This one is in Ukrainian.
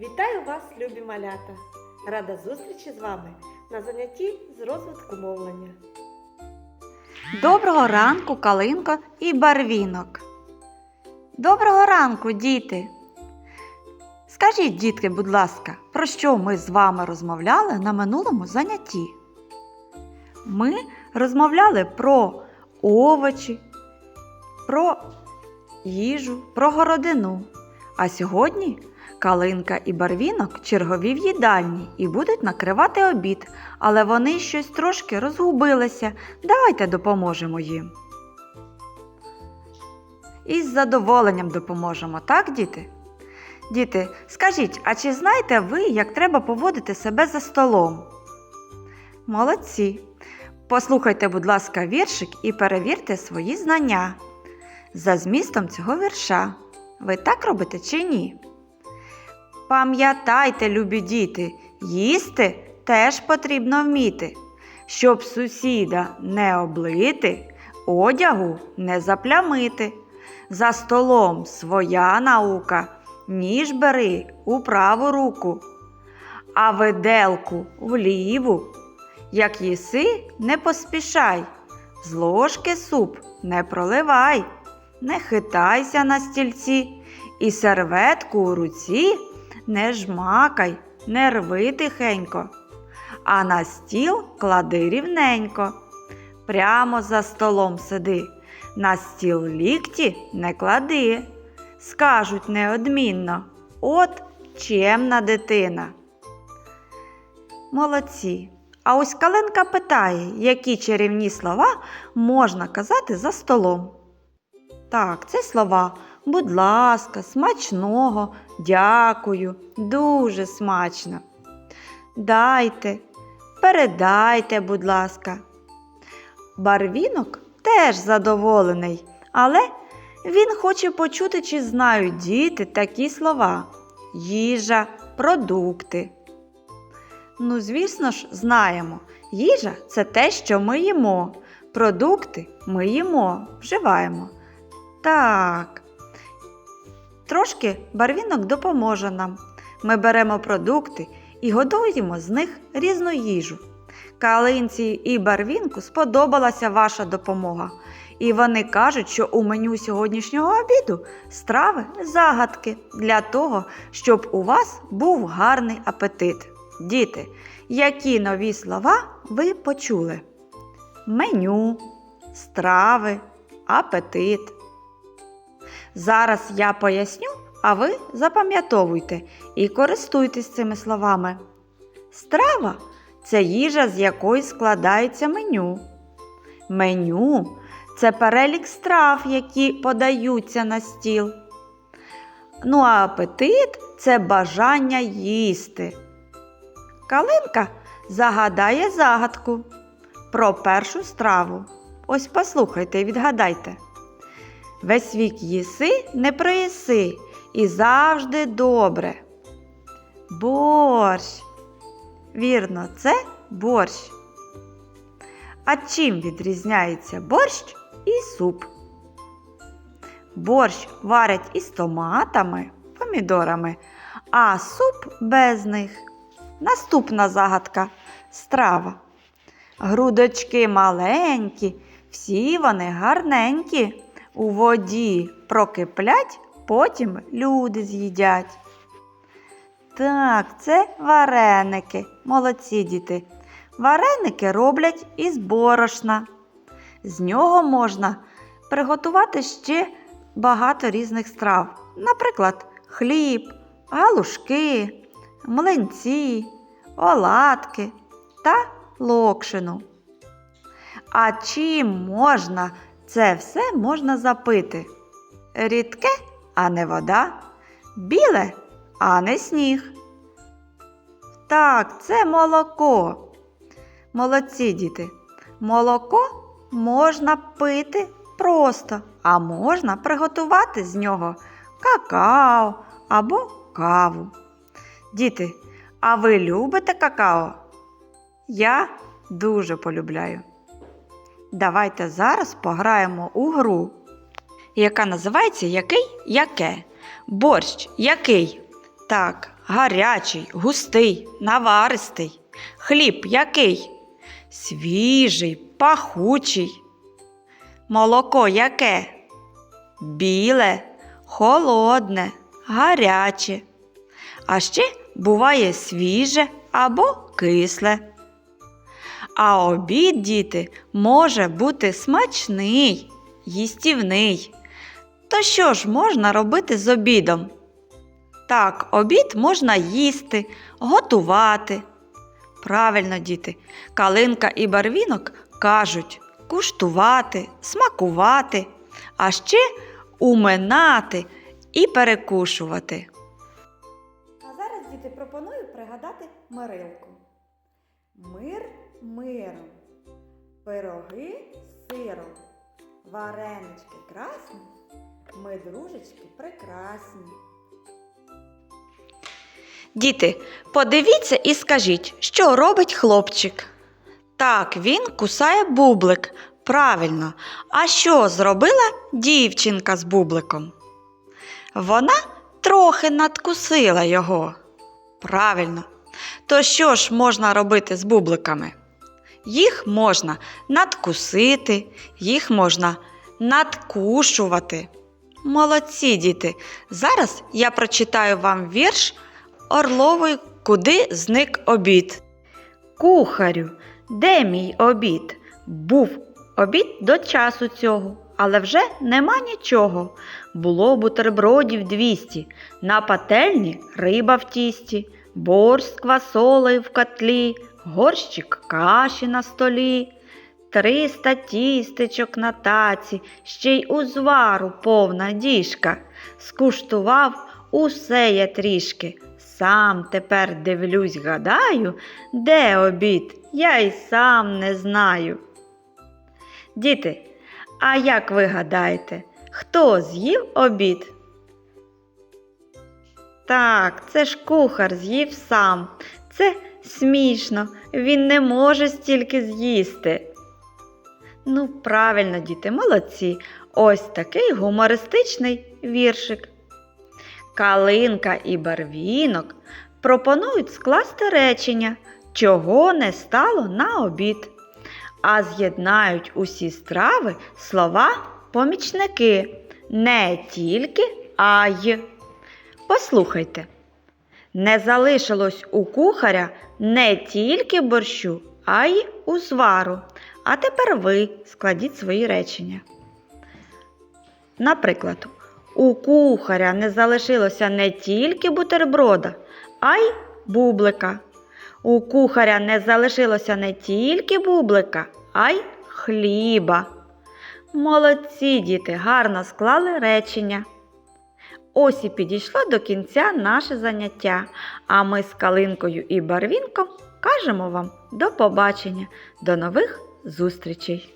Вітаю вас, любі малята! Рада зустрічі з вами на занятті з розвитку мовлення. Доброго ранку, калинко і барвінок. Доброго ранку, діти. Скажіть, дітки, будь ласка, про що ми з вами розмовляли на минулому занятті? Ми розмовляли про овочі, про їжу, про городину. А сьогодні калинка і барвінок чергові в їдальні і будуть накривати обід, але вони щось трошки розгубилися. Давайте допоможемо їм. І з задоволенням допоможемо, так, діти? Діти, скажіть, а чи знаєте ви, як треба поводити себе за столом? Молодці. Послухайте, будь ласка, віршик і перевірте свої знання за змістом цього вірша. Ви так робите чи ні? Пам'ятайте, любі діти, їсти теж потрібно вміти, щоб сусіда не облити, одягу не заплямити. За столом своя наука, ніж бери у праву руку, а виделку в ліву. Як їси, не поспішай, з ложки суп не проливай, не хитайся на стільці, і серветку у руці не жмакай, не рви тихенько, а на стіл клади рівненько. Прямо за столом сиди, на стіл лікті не клади. Скажуть неодмінно, от чемна дитина. Молодці. А ось Калинка питає, які чарівні слова можна казати за столом. Так, це слова будь ласка, смачного, дякую, дуже смачно. Дайте, передайте, будь ласка. Барвінок теж задоволений, але він хоче почути, чи знають діти такі слова: їжа, продукти. Ну, звісно ж, знаємо. Їжа це те, що ми їмо. Продукти ми їмо, вживаємо. Так. Трошки барвінок допоможе нам. Ми беремо продукти і готуємо з них різну їжу. Калинці і барвінку сподобалася ваша допомога. І вони кажуть, що у меню сьогоднішнього обіду страви загадки для того, щоб у вас був гарний апетит. Діти, які нові слова ви почули? Меню, страви, апетит. Зараз я поясню, а ви запам'ятовуйте і користуйтесь цими словами. Страва це їжа, з якої складається меню. Меню це перелік страв, які подаються на стіл. Ну а апетит це бажання їсти. Калинка загадає загадку про першу страву. Ось послухайте і відгадайте. Весь вік їси, не проїси і завжди добре. Борщ. Вірно, це борщ. А чим відрізняється борщ і суп? Борщ варять із томатами, помідорами, а суп без них. Наступна загадка страва. Грудочки маленькі, всі вони гарненькі. У воді прокиплять, потім люди з'їдять. Так, це вареники. Молодці діти. Вареники роблять із борошна. З нього можна приготувати ще багато різних страв. Наприклад, хліб, галушки, млинці, оладки та локшину. А чим можна це все можна запити? Рідке, а не вода, біле, а не сніг. Так, це молоко. Молодці діти. Молоко можна пити просто, а можна приготувати з нього какао або каву. Діти, а ви любите какао? Я дуже полюбляю. Давайте зараз пограємо у гру, яка називається Який яке? Борщ який? Так, гарячий, густий, наваристий. Хліб який? Свіжий, пахучий. Молоко яке? Біле, холодне, гаряче. А ще буває свіже або кисле. А обід, діти, може бути смачний, їстівний. То що ж можна робити з обідом? Так, обід можна їсти, готувати. Правильно, діти, калинка і барвінок кажуть куштувати, смакувати, а ще уминати і перекушувати. А зараз, діти, пропоную пригадати Мирилку. Мир миром, пироги сиром, варенички красні, ми дружечки прекрасні. Діти, подивіться і скажіть, що робить хлопчик? Так, він кусає бублик. Правильно. А що зробила дівчинка з бубликом? Вона трохи надкусила його. Правильно. То що ж можна робити з бубликами? Їх можна надкусити, їх можна надкушувати. Молодці, діти! Зараз я прочитаю вам вірш Орловий Куди зник обід? Кухарю, де мій обід? Був обід до часу цього, але вже нема нічого. Було бутербродів двісті, на пательні риба в тісті, борщ з в котлі, горщик каші на столі. Триста тістечок на таці, ще й узвару повна діжка. Скуштував усе я трішки. Сам тепер дивлюсь, гадаю, де обід, я й сам не знаю. Діти, а як ви гадаєте, хто з'їв обід? Так, це ж кухар з'їв сам. Це смішно, він не може стільки з'їсти. Ну, правильно, діти, молодці. Ось такий гумористичний віршик. Калинка і барвінок пропонують скласти речення, чого не стало на обід, а з'єднають усі страви слова помічники не тільки, а й. Послухайте. Не залишилось у кухаря не тільки борщу, а й узвару. А тепер ви складіть свої речення. Наприклад, у кухаря не залишилося не тільки бутерброда, а й бублика. У кухаря не залишилося не тільки бублика, а й хліба. Молодці діти, гарно склали речення. Ось і підійшло до кінця наше заняття, а ми з Калинкою і Барвінком кажемо вам до побачення, до нових зустрічей!